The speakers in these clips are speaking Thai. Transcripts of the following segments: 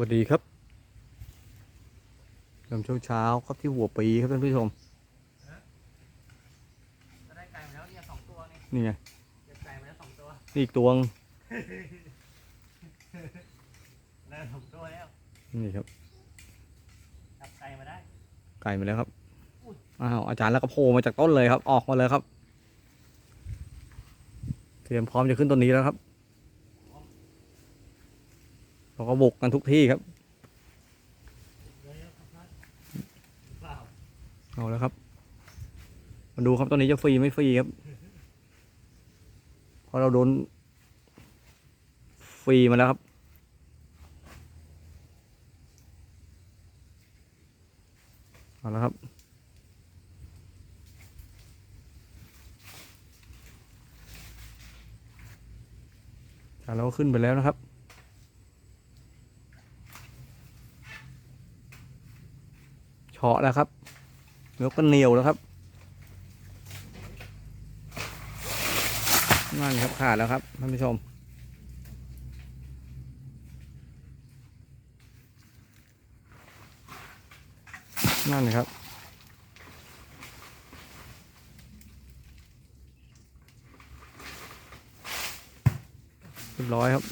วัสดีครับยามเช้าเช้าๆครับที่หัวปีครับท่านผู้ชมก็ได้ไก่มาแล้วเนี่ยสองตัวนี่นี่ไงเก็บไก่มาแล้วสองตัวนี่อีกตัวงได้สองตัวแล้วนี่ครับจับไก่มาได้ไก่มาแล้วครับอุ้ยอ้าวอาจารย์แล้วก็โผล่มาจากต้นเลยครับ ออกมาเลยครับ เตรียมพร้อมจะขึ้นต้นนี้แล้วครับ เราก็บุกกันทุกที่ครับ เอาแล้วครับ มาดูครับต้นนี้จะฟรีไม่ฟรีครับ เพราะเราโดน ฟรีมาแล้วครับเอาแล้วครับจานเราก็ขึ้นไปแล้วนะครับ เฉาะแล้วครับ แล้วก็เหนียวแล้วครับ นั่นครับขาดแล้วครับท่านผู้ชม นั่นครับเรียบร้อยครับ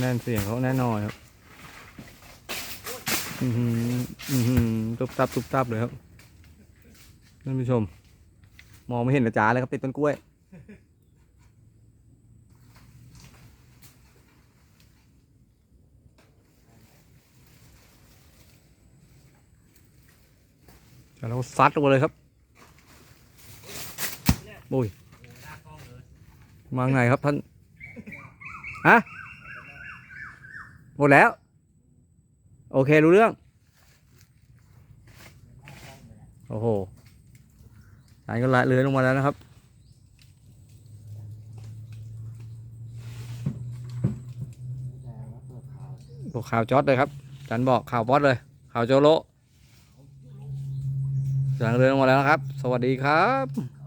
แน่นเสียงเขาแน่นอนครับ อือหืออือหือตุบตับตุบตับเลยครับท่านผู้ชม มองไม่เห็นอาจาเลยครับติดต้นกล้วย จะเราซัดลงมาเลยครับโอ้ยๆโอ้หน้ากล้องเลยมาไงครับท่าน ฮะ หมดแล้ว โอเค รู้เรื่อง โอ้โหสายก็ละเลื้อยลงมาแล้วนะครับแต่ว่าเปลือกขาวบอกข่าวจอดเลยครับอาจันบอกข่าวบอสเลย ข่าวโจโลสายเรือลงมาแล้วนะครับ สวัสดีครับ